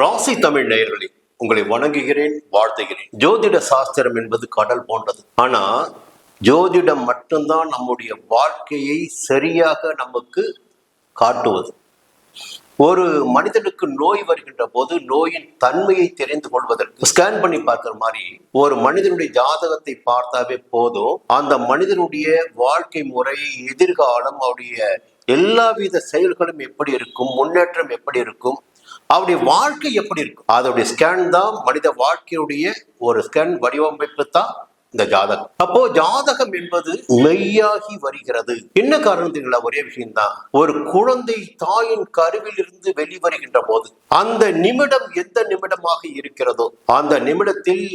ராசி தமிழ் நேயர்களே உங்களை வணங்குகிறேன் வாழ்த்துகிறேன். ஜோதிட சாஸ்திரம் என்பது கடல் போன்றது. ஆனா ஜோதிடம் மட்டும்தான் நம்முடைய வாழ்க்கையை சரியாக நமக்கு காட்டுவது. ஒரு மனிதனுக்கு நோய் வருகின்ற போது நோயின் தன்மையை தெரிந்து கொள்வதற்கு ஸ்கேன் பண்ணி பார்க்கிற மாதிரி ஒரு மனிதனுடைய ஜாதகத்தை பார்த்தாவே போதும். அந்த மனிதனுடைய வாழ்க்கை முறை எதிர்காலம் அவருடைய எல்லாவித செயல்களும் எப்படி இருக்கும் முன்னேற்றம் எப்படி இருக்கும் அவருடைய வாழ்க்கை எப்படி இருக்கும்? அதோடைய ஸ்கேன் தான் மனித வாழ்க்கையுடைய ஒரு ஸ்கேன் வடிவமைப்பு தான் இந்த ஜாதகம். அப்போ ஜாதகம் என்பது மெய்யாகி வருகிறது. என்ன காரணம் ஒரே விஷயம்தான். ஒரு குழந்தை தாயின் கருவில் இருந்து வெளிவருகின்ற போது அந்த நிமிடம் எந்த நிமிடமாக இருக்கிறதோ அந்த நிமிடத்தில்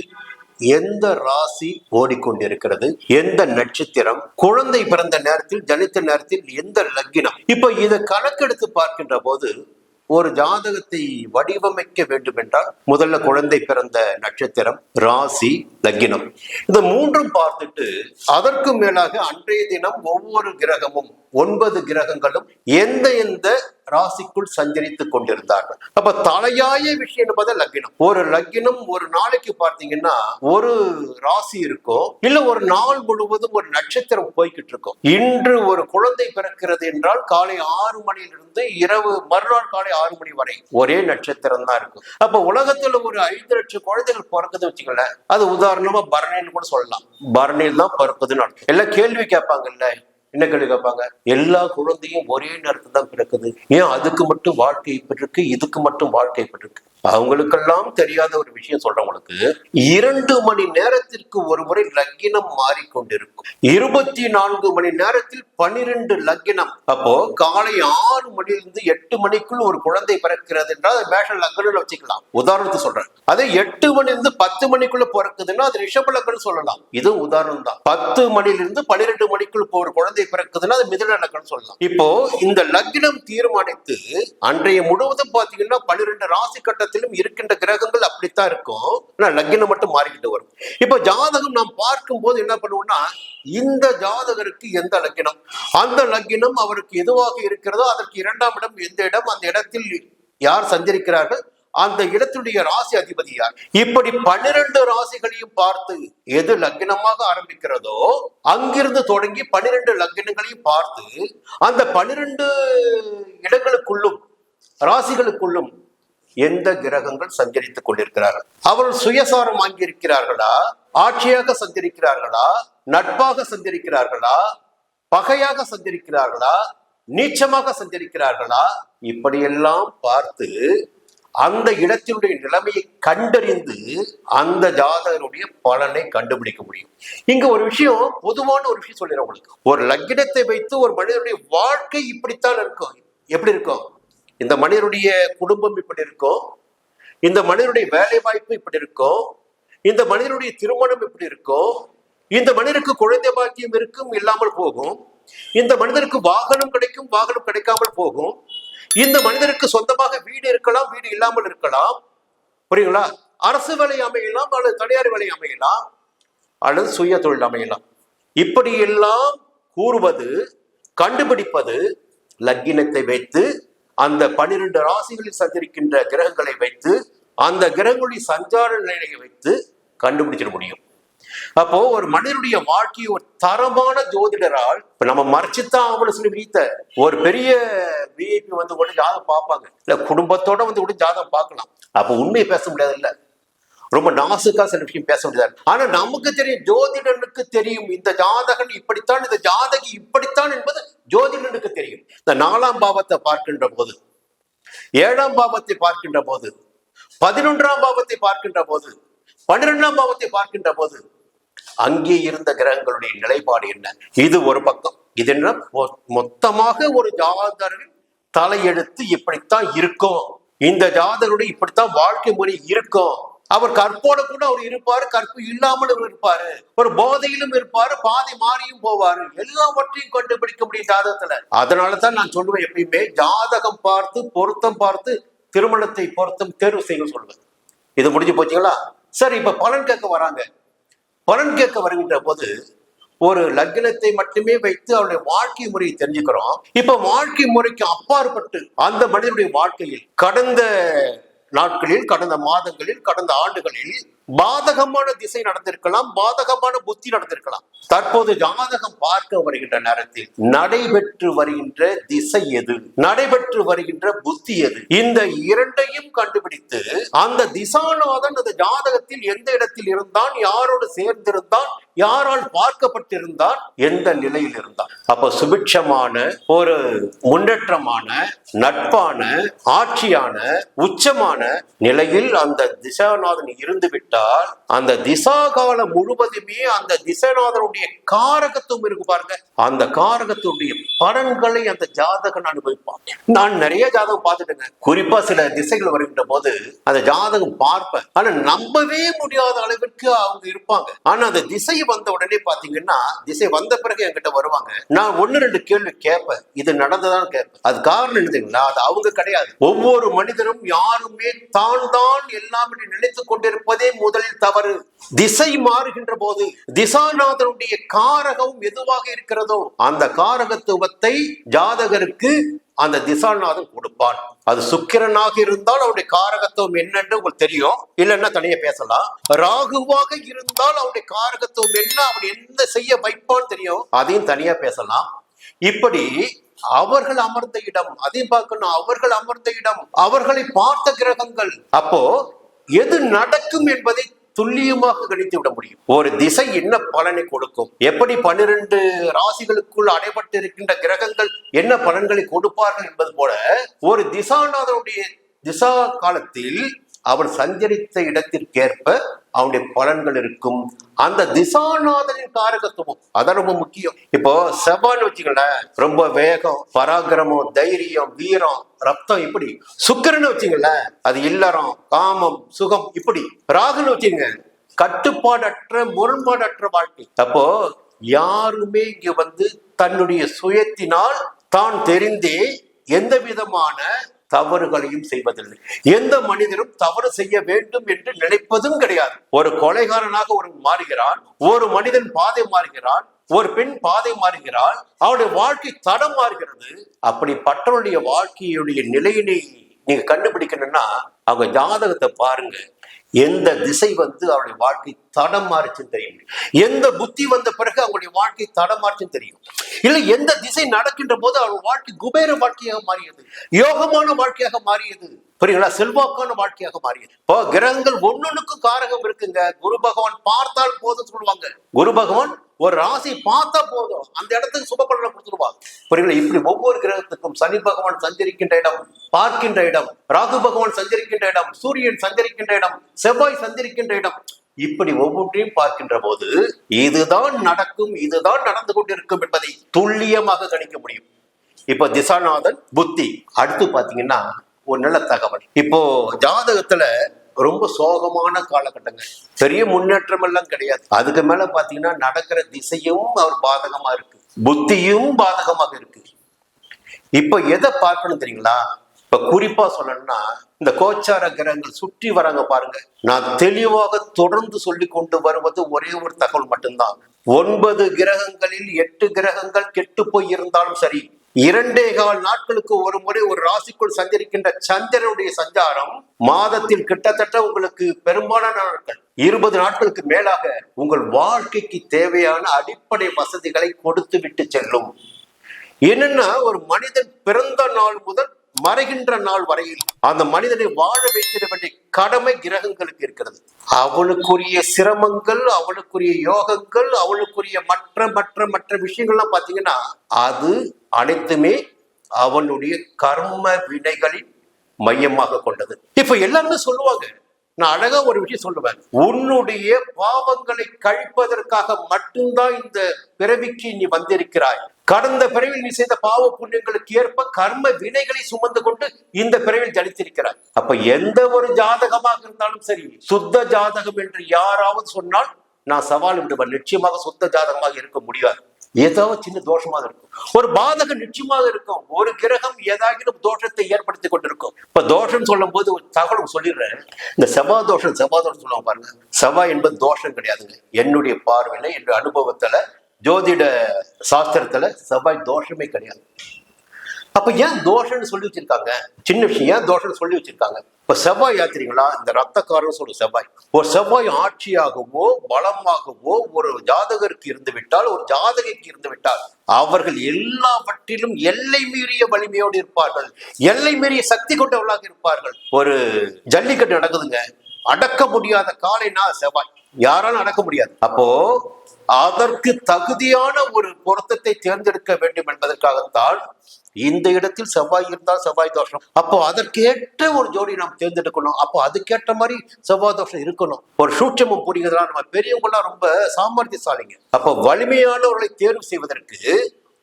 எந்த ராசி ஓடிக்கொண்டிருக்கிறது எந்த நட்சத்திரம் குழந்தை பிறந்த நேரத்தில் ஜனித்த நேரத்தில் எந்த லக்கினம் இப்ப இதை கணக்கெடுத்து பார்க்கின்ற போது ஒரு ஜாதகத்தை வடிவமைக்க வேண்டும் என்றால் முதல்ல குழந்தை பிறந்த நட்சத்திரம் ராசி லக்கினம் இந்த மூன்றும் பார்த்துட்டு அதற்கு மேலாக அன்றைய தினம் ஒவ்வொரு கிரகமும் ஒன்பது கிரகங்களும் எந்த எந்த ராசிக்குள் சஞ்சரித்துக் கொண்டிருந்தார்கள். அப்ப தலையாய விஷயம் என்பது லக்கினம். ஒரு லக்கினம் ஒரு நாளைக்கு பார்த்தீங்கன்னா ஒரு ராசி இருக்கும் இல்ல ஒரு நாள் முழுவதும் ஒரு நட்சத்திரம் போய்கிட்டு இருக்கும் இன்று ஒரு குழந்தை பிறக்கிறது என்றால் காலை ஆறு மணியிலிருந்து இரவு மறுநாள் காலை ஆறு மணி வரை ஒரே நட்சத்திரம் தான் இருக்கும். அப்ப உலகத்துல ஒரு ஐந்து லட்சம் குழந்தைகள் பிறக்குது வச்சுக்கல அது உதாரணமா பரணின்னு கூட சொல்லலாம். பரணியில் தான் பிறக்குதுன்னு அர்த்தம். எல்லாம் கேள்வி கேட்பாங்கல்ல என்ன கேள்வி கேட்பாங்க? எல்லா குழந்தையும் ஒரே நேரத்தில் தான் பிறக்குது. ஏன் அதுக்கு மட்டும் வாழ்க்கை பெற்றிருக்கு இருக்கு இதுக்கு மட்டும் வாழ்க்கை பெற்றிருக்கு? இருக்கு அவங்களுக்கெல்லாம் தெரியாத ஒரு விஷயம் சொல்றவங்களுக்கு இரண்டு மணி நேரத்திற்கு ஒரு முறை லக்கினம் மாறிக்கொண்டிருக்கும். இருபத்தி நான்கு மணி நேரத்தில் பனிரெண்டு லக்கினம். அப்போ காலை ஆறு மணிலிருந்து எட்டு மணிக்குள் ஒரு குழந்தை பிறக்கிறது என்றால் அது மேஷ லக்னம் வச்சுக்கலாம். உதாரணத்துக்கு சொல்றேன். அதே எட்டு மணிலிருந்து பத்து மணிக்குள்ள பிறக்குதுன்னா அது ரிஷப லக்னம் சொல்லலாம். இது உதாரணம் தான். பத்து மணிலிருந்து பன்னிரெண்டு மணிக்குள் ஒரு குழந்தை பிறக்குதுன்னா அது மிதுன லக்னம் சொல்லலாம். இப்போ இந்த லக்னம் தீர்மானித்து அன்றைய முழுவதும் பாத்தீங்கன்னா பன்னிரெண்டு ராசி கட்டத்திலும் இருக்கின்ற கிரகங்கள் அப்படித்தான் இருக்கும். ஆனா லக்னம் மட்டும் மாறிக்கிட்டு வரும். இப்போ ஜாதகம் நாம் பார்க்கும் போது என்ன பண்ணுவோம்னா இந்த ஜாதகருக்கு எந்த லக்கினம்? அந்த லக்கினம் அவருக்கு எதுவாக இருக்கிறதோ அதற்கு இரண்டாம் இடம் எந்த இடம்? அந்த இடத்தில் யார் சஞ்சரிக்கிறார்கள்? அந்த இடத்துடைய ராசி அதிபதி யார்? இப்படி பன்னிரண்டு ராசிகளையும் பார்த்து எது லக்னமாக ஆரம்பிக்கிறதோ அங்கிருந்து தொடங்கி பன்னிரண்டு லக்னங்களையும் பார்த்து அந்த பன்னிரண்டு இடங்களுக்குள்ளும் ராசிகளுக்குள்ளும் எந்த கிரகங்கள் சஞ்சரித்துக் கொண்டிருக்கிறார்கள்? அவர்கள் சுயசாரம் வாங்கியிருக்கிறார்களா? ஆட்சியாக சஞ்சரிக்கிறார்களா? நட்பாக சஞ்சரிக்கிறார்களா? பகையாக சஞ்சரிக்கிறார்களா? நீச்சமாக சஞ்சரிக்கிறார்களா? இப்படியெல்லாம் பார்த்து அந்த இடத்தினுடைய நிலைமையை கண்டறிந்து அந்த ஜாதகருடைய பலனை கண்டுபிடிக்க முடியும். இங்க ஒரு விஷயம் பொதுவான ஒரு விஷயம் சொல்லிடுறேன் உங்களுக்கு. ஒரு லக்கினத்தை வைத்து ஒரு மனிதனுடைய வாழ்க்கை இப்படித்தான் இருக்கும். எப்படி இருக்கும்? இந்த மனிதனுடைய குடும்பம் இப்படி இருக்கும் இந்த மனிதனுடைய வேலை வாய்ப்பு இப்படி இருக்கும் இந்த மனிதனுடைய திருமணம் இப்படி இருக்கும் இந்த மனிதனுக்கு குழந்தை பாக்கியம் இருக்கும் இல்லாமல் போகும் இந்த மனிதனுக்கு வாகனம் கிடைக்கும் வாகனம் கிடைக்காமல் போகும் இந்த மனிதனுக்கு சொந்தமாக வீடு இருக்கலாம் வீடு இல்லாமல் இருக்கலாம். புரியுங்களா? அரசு வேலை அமையலாம் அல்லது தனியார் வேலை அமையலாம் அல்லது சுய தொழில் அமையலாம். இப்படி எல்லாம் கூறுவது கண்டுபிடிப்பது லக்கினத்தை வைத்து அந்த பனிரெண்டு ராசிகளில் சஞ்சரிக்கின்ற கிரகங்களை வைத்து அந்த கிரகங்களுடைய சஞ்சார நிலையை வைத்து கண்டுபிடிச்சிட முடியும். அப்போ ஒரு மனிதனுடைய வாழ்க்கையை ஒரு தரமான ஜோதிடரால் இப்ப நம்ம மறைச்சுதான் அவனை சொல்லி வீத்த ஒரு பெரிய விஐபி வந்து கூட ஜாதகம் பார்ப்பாங்க. இல்ல குடும்பத்தோட வந்து கூட ஜாதகம் பார்க்கலாம். அப்ப உண்மையை பேச முடியாது இல்லை ரொம்ப நாசுக்கா சில விஷயம் பேச முடியாது ஆனா நமக்கு தெரியும் ஜோதிடனுக்கு தெரியும் இந்த ஜாதகன் இப்படித்தான் இந்த ஜாதகி இப்படித்தான் என்பது ஜோதிடனுக்கு தெரியும். இந்த நாலாம் பாவத்தை பார்க்கின்ற போது ஏழாம் பாவத்தை பார்க்கின்ற போது பதினொன்றாம் பாவத்தை பார்க்கின்ற போது பன்னிரெண்டாம் பாவத்தை பார்க்கின்ற போது அங்கே இருந்த கிரகங்களுடைய நிலைப்பாடு என்ன? இது ஒரு பக்கம். இது என்ன? மொத்தமாக ஒரு ஜாதகரின் தலையெழுத்து இப்படித்தான் இருக்கும். இந்த ஜாதகருடைய இப்படித்தான் வாழ்க்கை முறை இருக்கும். அவர் கற்போட கூட அவர் இருப்பாரு கற்பு இல்லாமலும் இருப்பாரு. ஒரு போதையிலும் இருப்பாரு பாதி மாறியும் போவாரு. எல்லாவற்றையும் கண்டுபிடிக்க முடியும் ஜாதகத்துல. அதனாலதான் நான் சொல்லுவேன் எப்பயுமே ஜாதகம் பார்த்து பொருத்தம் பார்த்து திருமணத்தை பொருத்தம் தேர்வு செய்ய சொல்லுவேன். இது முடிஞ்சு போச்சுங்களா? சரி இப்ப பலன் கேட்க வராங்க. பலன் கேட்க வருகின்ற போது ஒரு லக்னத்தை மட்டுமே வைத்து அவருடைய வாழ்க்கை முறையை தெரிஞ்சுக்கிறோம். இப்ப வாழ்க்கை முறைக்கு அப்பாற்பட்டு அந்த மனிதனுடைய வாழ்க்கையில் கடந்த நாட்களில் கடந்த மாதங்களில் கடந்த ஆண்டுகளில் பாதகமான திசை நடந்திருக்கலாம் பாதகமான புத்தி நடந்திருக்கலாம். தற்போது ஜாதகம் பார்க்க வருகின்ற நேரத்தில் நடைபெற்று வருகின்ற திசை எது? நடைபெற்று வருகின்ற புத்தி எது? இந்த இரண்டையும் கண்டுபிடித்து அந்த திசாநாதன் அந்த ஜாதகத்தில் எந்த இடத்தில் இருந்தான் யாரோடு சேர்ந்திருந்தான் யாரால் பார்க்கப்பட்டிருந்தார் எந்த நிலையில் இருந்தார் அப்ப சுபிட்சமான ஒரு முன்னேற்றமான நட்பான ஆட்சியான உச்சமான நிலையில் அந்த திசாநாதன் இருந்து விட்டால் அந்த திசா காலம் முழுவதுமே அந்த திசைநாதனுடைய காரகத்துவம் இருக்கு பாருங்க. அந்த காரகத்துடைய பலன்களை அந்த ஜாதகன் அனுபவிப்பான். நான் நிறைய ஜாதகம் பார்த்துட்டேங்க. குறிப்பா சில திசைகள் வருகின்ற போது அந்த ஜாதகம் பார்ப்பேன். ஆனா நம்பவே முடியாத அளவிற்கு அவங்க இருப்பாங்க. ஆனா அந்த திசை வந்த உடனே பாத்தீங்கன்னா திசை வந்த பிறகு என்கிட்ட வருவாங்க. நான் ஒன்னு ரெண்டு கேள்வி கேட்பேன். இது நடந்ததான் கேட்பேன். அது காரணம் எழுதுங்களா அது அவங்க கிடையாது. ஒவ்வொரு மனிதனும் யாருமே தான் தான் எல்லாம் நினைத்துக் கொண்டிருப்பதே முதலில் தவறு. திசை மாறுகின்ற போது திசாநாதனுடைய காரகம் எதுவாக இருக்கிறதோ அந்த காரகத்துவத்தை ஜாதகருக்கு அந்த திசாநாதன் கொடுப்பான். அது சுக்கிரனாக இருந்தால் அவருடைய காரகத்துவம் என்னன்னு உங்களுக்கு தெரியும். இல்லைன்னா தனியா பேசலாம். ராகுவாக இருந்தால் அவனுடைய காரகத்துவம் என்ன அவன் என்ன செய்ய வைப்பான்னு தெரியும். அதையும் தனியா பேசலாம். இப்படி அவர்கள் அமர்ந்த இடம் அதையும் பார்க்கணும். அவர்கள் அமர்ந்த இடம் அவர்களை பார்த்த கிரகங்கள். அப்போ எது நடக்கும் என்பதை துல்லியமாக கணித்து விட முடியும். ஒரு திசை என்ன பலனை கொடுக்கும்? எப்படி பன்னிரண்டு ராசிகளுக்குள் அடைபட்டு இருக்கின்ற கிரகங்கள் என்ன பலன்களை கொடுப்பார்கள் என்பது போல ஒரு திசாநாதனுடைய திசா காலத்தில் அவன் சஞ்சரித்த இடத்திற்கேற்ப அவனுடைய பலன்கள் இருக்கும். அந்த திசாநாதனின் காரகத்துவம் அதான் ரொம்ப முக்கியம். இப்போ செவ்வான்னு வச்சுங்களேன் ரொம்ப வேகம் பராக்கிரமம் தைரியம் வீரம் ரத்தம் இப்படி. சுக்கிரன்னு வச்சுங்களேன் அது இல்லறம் காமம் சுகம் இப்படி. ராகுன்னு வச்சுங்க கட்டுப்பாடற்ற முரண்பாடற்ற வாழ்க்கை. அப்போ யாருமே இங்க வந்து தன்னுடைய சுயத்தினால் தான் தெரிந்தே எந்த விதமான தவறுகளையும் செய்வதில்லை. எந்த மனிதனும் தவறு செய்ய வேண்டும் என்று நினைப்பதும் கிடையாது. ஒரு கொலைகாரனாக ஒரு மாறுகிறான் ஒரு மனிதன் பாதை மாறுகிறான் ஒரு பெண் பாதை மாறுகிறாள் அவனுடைய வாழ்க்கை தடம் மாறுகிறது. அப்படிப்பட்டவனுடைய வாழ்க்கையுடைய நிலையினை நீங்க கண்டுபிடிக்கணும்னா அவங்க ஜாதகத்தை பாருங்க. எந்த திசை வந்து அவருடைய வாழ்க்கை தடம் மாறுச்சுன்னு தெரியும். எந்த புத்தி வந்த பிறகு அவங்களுடைய வாழ்க்கை தடம் மாறுச்சுன்னு தெரியும். இல்லை எந்த திசை நடக்கின்ற போது அவங்க வாழ்க்கை குபேர வாழ்க்கையாக மாறியது யோகமான வாழ்க்கையாக மாறியது புரியுங்களா செல்வாக்கான வாழ்க்கையாக மாறியது. இப்போ கிரகங்கள் ஒன்னொன்னுக்கும் காரகம் இருக்குங்க. குரு பகவான் பார்த்தால் போதும் சொல்லுவாங்க. குரு பகவான் ஒரு ராசி பார்த்தா போதும். அந்த இடத்துக்கு சுபபலனை கொடுத்துருவாங்க புரியுங்களா இப்படி ஒவ்வொரு கிரகத்துக்கும் சனி பகவான் சஞ்சரிக்கின்ற இடம் பார்க்கின்ற இடம் ராகு பகவான் சஞ்சரிக்கின்ற இடம் சூரியன் சஞ்சரிக்கின்ற இடம் செவ்வாய் சஞ்சரிக்கின்ற இடம் இப்படி ஒவ்வொன்றையும் பார்க்கின்ற போது இதுதான் நடக்கும் இதுதான் நடந்து கொண்டிருக்கும் என்பதை துல்லியமாக கணிக்க முடியும். இப்ப திசாநாதன் புத்தி. அடுத்து பாத்தீங்கன்னா ஒரு நல்ல தகவல். இப்போ ஜாதகத்துல ரொம்ப சோகமான காலகட்டங்கள். பெரிய முன்னேற்றம் எல்லாம் கிடையாது. அதுக்கு மேல பாத்தீங்கன்னா நடக்கிற திசையும் அவர் பாதகமா இருக்கு. புத்தியும் பாதகமாக இருக்கு. இப்ப எதை பார்க்கணும் தெரியுங்களா? இப்ப குறிப்பா சொல்லணும்னா இந்த கோச்சார கிரகங்கள் சுற்றி வராங்க பாருங்க. நான் தெளிவாக தொடர்ந்து சொல்லி கொண்டு வருவது ஒரே ஒரு தகவல் மட்டும்தான். ஒன்பது கிரகங்களில் எட்டு கிரகங்கள் கெட்டு போய் இருந்தாலும் சரி இரண்டே கால் நாட்களுக்கு ஒரு முறை ஒரு ராசிக்குள் சஞ்சரிக்கின்ற சந்திரனுடைய சஞ்சாரம் மாதத்தில் கிட்டத்தட்ட உங்களுக்கு பெரும்பாலான நாட்கள். இருபது நாட்களுக்கு மேலாக உங்கள் வாழ்க்கைக்கு தேவையான அடிப்படை வசதிகளை கொடுத்து விட்டு செல்லும். என்னன்னா ஒரு மனிதன் பிறந்த நாள் முதல் மறைகின்ற நாள் வரையில் அந்த மனிதனை வாழ வைத்திட வேண்டிய கடமை கிரகங்களுக்கு இருக்கிறது. அவனுக்குரிய சிரமங்கள் அவனுக்குரிய யோகங்கள் அவனுக்குரிய மற்ற மற்ற மற்ற விஷயங்கள்லாம் பாத்தீங்கன்னா அது அனைத்துமே அவனுடைய கர்ம வினைகளின் மையமாக கொண்டது. இப்ப எல்லாருமே சொல்லுவாங்க நான் அழகா ஒரு விஷயம் சொல்லுவேன். உன்னுடைய பாவங்களை கழிப்பதற்காக மட்டும்தான் இந்த பிறவிக்கு நீ வந்திருக்கிறாய். கடந்த பிறவில் நீ செய்த பாவ புண்ணியங்களுக்கு ஏற்ப கர்ம வினைகளை சுமந்து கொண்டு இந்த பிறவில் ஜனித்திருக்கிறாய் அப்ப எந்த ஒரு ஜாதகமாக இருந்தாலும் சரி சுத்த ஜாதகம் என்று யாராவது சொன்னால் நான் சவால் விடுவேன். நிச்சயமாக சுத்த ஜாதகமாக இருக்க முடியாது. ஏதோ சின்ன தோஷமாக இருக்கும். ஒரு பாதகம் நிச்சயமாக இருக்கும். ஒரு கிரகம் ஏதாகிலும் தோஷத்தை ஏற்படுத்தி கொண்டிருக்கும். இப்ப தோஷம் சொல்லும் போது ஒரு தகவல் சொல்லிடுறேன். இந்த செவ்வா தோஷம் செவ்வா தோஷம் சொல்லுவாங்க பாருங்க. செவ்வாய் என்பது தோஷம் கிடையாதுங்க. என்னுடைய பார்வையில என்னுடைய அனுபவத்துல ஜோதிட சாஸ்திரத்துல செவ்வாய் தோஷமே கிடையாது. அப்ப ஏன் தோஷம்னு சொல்லி வச்சிருக்காங்க? சின்ன விஷயம் ஏன் தோஷம்னு சொல்லி வச்சிருக்காங்க? இப்ப செவ்வாய் யாத்திரிங்களா இந்த ரத்தக்காரன் சொல்லு செவ்வாய். ஒரு செவ்வாய் ஆட்சியாகவோ பலமாகவோ ஒரு ஜாதகருக்கு இருந்து விட்டால் ஒரு ஜாதகிக்கு இருந்து விட்டால் அவர்கள் எல்லாவற்றிலும் எல்லை மீறிய வலிமையோடு இருப்பார்கள். எல்லை மீறிய சக்தி கொண்டவர்களாக இருப்பார்கள். ஒரு ஜல்லிக்கட்டு நடக்குதுங்க. அடக்க முடியாத காலைனா செவ்வாய். யாராலும் அடக்க முடியாது. அப்போ அதற்கு தகுதியான ஒரு பொருத்தத்தை தேர்ந்தெடுக்க வேண்டும் என்பதற்காகத்தான் இந்த இடத்தில் செவ்வாய் இருந்தால் செவ்வாய் தோஷம். அப்போ அதற்கேற்ற ஒரு ஜோடி நாம் தேர்ந்தெடுக்கணும். அப்போ அதுக்கேற்ற மாதிரி செவ்வாய் தோஷம் இருக்கணும். ஒரு சூட்சமும் புரிகிறதா? நம்ம பெரியவங்களாம் ரொம்ப சாமர்த்தியசாலிங்க. அப்போ வலிமையானவர்களை தேர்வு செய்வதற்கு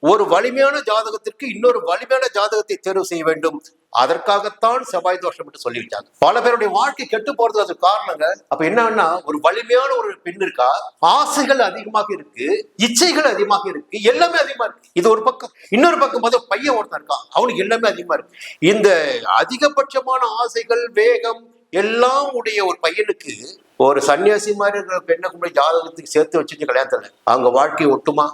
ஒரு வலிமையான ஜாதகத்திற்கு இன்னொரு வலிமையான ஜாதகத்தை தேர்வு செய்ய வேண்டும். அதற்காகத்தான் செவ்வாய் தோஷம் என்று சொல்லி வச்சாங்க பல பேருடைய வாழ்க்கை கெட்டு போறது அது காரணங்க. அப்ப என்னன்னா ஒரு வலிமையான ஒரு பெண் இருக்கா? ஆசைகள் அதிகமாக இருக்கு இச்சைகள் அதிகமாக இருக்கு எல்லாமே அதிகமா இருக்கு. இது ஒரு பக்கம். இன்னொரு பக்கம் பார்த்தா பையன் ஒருத்தன் இருக்கான். அவனுக்கு எல்லாமே அதிகமா இருக்கு. இந்த அதிகபட்சமான ஆசைகள் வேகம் எல்லாம் உடைய ஒரு பையனுக்கு ஒரு சன்னியாசி மாதிரி இருக்கிற பெண்ணை கொண்டு ஜாதகத்துக்கு சேர்த்து வச்சுட்டு கல்யாணத்துல. அவங்க வாழ்க்கை ஒட்டுமா?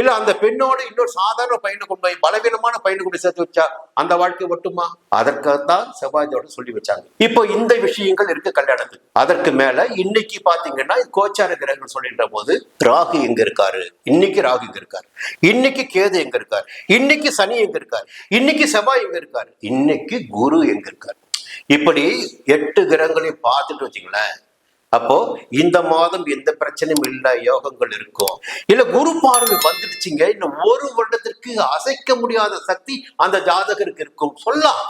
இல்ல அந்த பெண்ணோட இன்னொரு சாதாரண பையனை கொண்டு போய் பலவீனமான பையனை கொண்டு சேர்த்து வச்சா அந்த வாழ்க்கை ஒட்டுமா? அதற்காகத்தான் செவ்வாயோட சொல்லி வச்சாங்க. இப்போ இந்த விஷயங்கள் இருக்கு கல்யாணத்துக்கு அதற்கு மேல இன்னைக்கு பாத்தீங்கன்னா கோச்சார கிரகங்கள் சொல்லின்ற போது ராகு எங்க இருக்காரு? இன்னைக்கு ராகு எங்க இருக்காரு? இன்னைக்கு கேது எங்க இருக்காரு? இன்னைக்கு சனி எங்க இருக்காரு? இன்னைக்கு செவ்வாய் எங்க இருக்காரு? இன்னைக்கு குரு எங்க இருக்காரு? இப்படி எட்டு கிரகங்களையும் பார்த்துட்டு வச்சுங்களேன் அப்போ இந்த மாதம் எந்த பிரச்சனையும் இல்ல யோகங்கள் இருக்கும். இல்ல குரு பார்வை வந்துடுச்சுங்க. இன்னும் ஒரு வருடத்திற்கு அசைக்க முடியாத சக்தி அந்த ஜாதகருக்கு இருக்கும். சொல்லலாம்.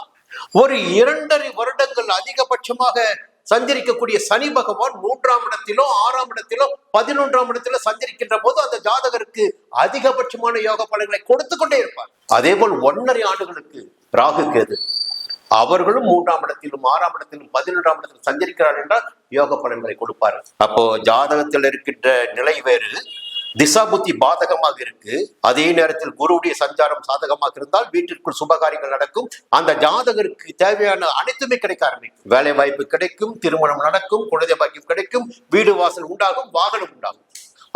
ஒரு இரண்டரை வருடங்கள் அதிகபட்சமாக சஞ்சரிக்கக்கூடிய சனி பகவான் மூன்றாம் இடத்திலோ ஆறாம் இடத்திலோ பதினொன்றாம் இடத்திலோ சஞ்சரிக்கின்ற போது அந்த ஜாதகருக்கு அதிகபட்சமான யோக பலன்களை கொடுத்து கொண்டே இருப்பார். அதே போல் ஒன்றரை ஆண்டுகளுக்கு ராகு கேது. அவர்களும் மூன்றாம் இடத்திலும் ஆறாம் இடத்திலும் பதினொன்றாம் இடத்திலும் சஞ்சரிக்கிறார் என்றால் யோக பலன்களை கொடுப்பார் அப்போ ஜாதகத்தில் இருக்கின்ற நிலை வேறு. திசா புத்தி பாதகமாக இருக்கு. அதே நேரத்தில் குருவுடைய சஞ்சாரம் சாதகமாக இருந்தால் வீட்டிற்குள் சுபகாரியங்கள் நடக்கும். அந்த ஜாதகருக்கு தேவையான அனைத்துமே கிடைக்க ஆரம்பிக்கும். வேலை வாய்ப்பு கிடைக்கும் திருமணம் நடக்கும் குழந்தை பாக்கியம் கிடைக்கும் வீடு வாசல் உண்டாகும் வாகனம் உண்டாகும்.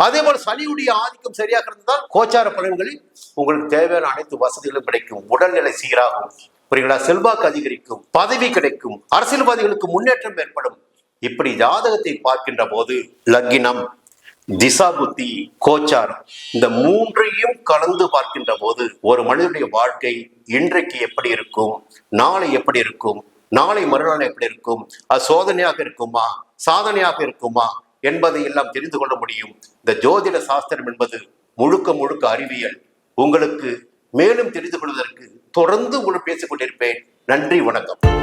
அதே போல சனியுடைய ஆதிக்கம் சரியாக இருந்தால் கோச்சார பலன்களில் உங்களுக்கு தேவையான அனைத்து வசதிகளும் கிடைக்கும். உடல்நிலை சீராகும். புரியுங்களா செல்வாக்கு அதிகரிக்கும் பதவி கிடைக்கும் அரசியல்வாதிகளுக்கு முன்னேற்றம் ஏற்படும். இப்படி ஜாதகத்தை பார்க்கின்ற போது லக்கினம் திசா புத்தி கோச்சாரம் இந்த மூன்றையும் கலந்து பார்க்கின்ற போது ஒரு மனிதனுடைய வாழ்க்கை இன்றைக்கு எப்படி இருக்கும் நாளை எப்படி இருக்கும் நாளை மறுநாள் எப்படி இருக்கும் அது சோதனையாக இருக்குமா சாதனையாக இருக்குமா என்பதை எல்லாம் தெரிந்து கொள்ள முடியும். இந்த ஜோதிட சாஸ்திரம் என்பது முழுக்க முழுக்க அறிவியல். உங்களுக்கு மேலும் தெரிந்து கொள்வதற்கு தொடர்ந்து உங்களுடன் பேசிக்கொண்டிருப்பேன். நன்றி வணக்கம்.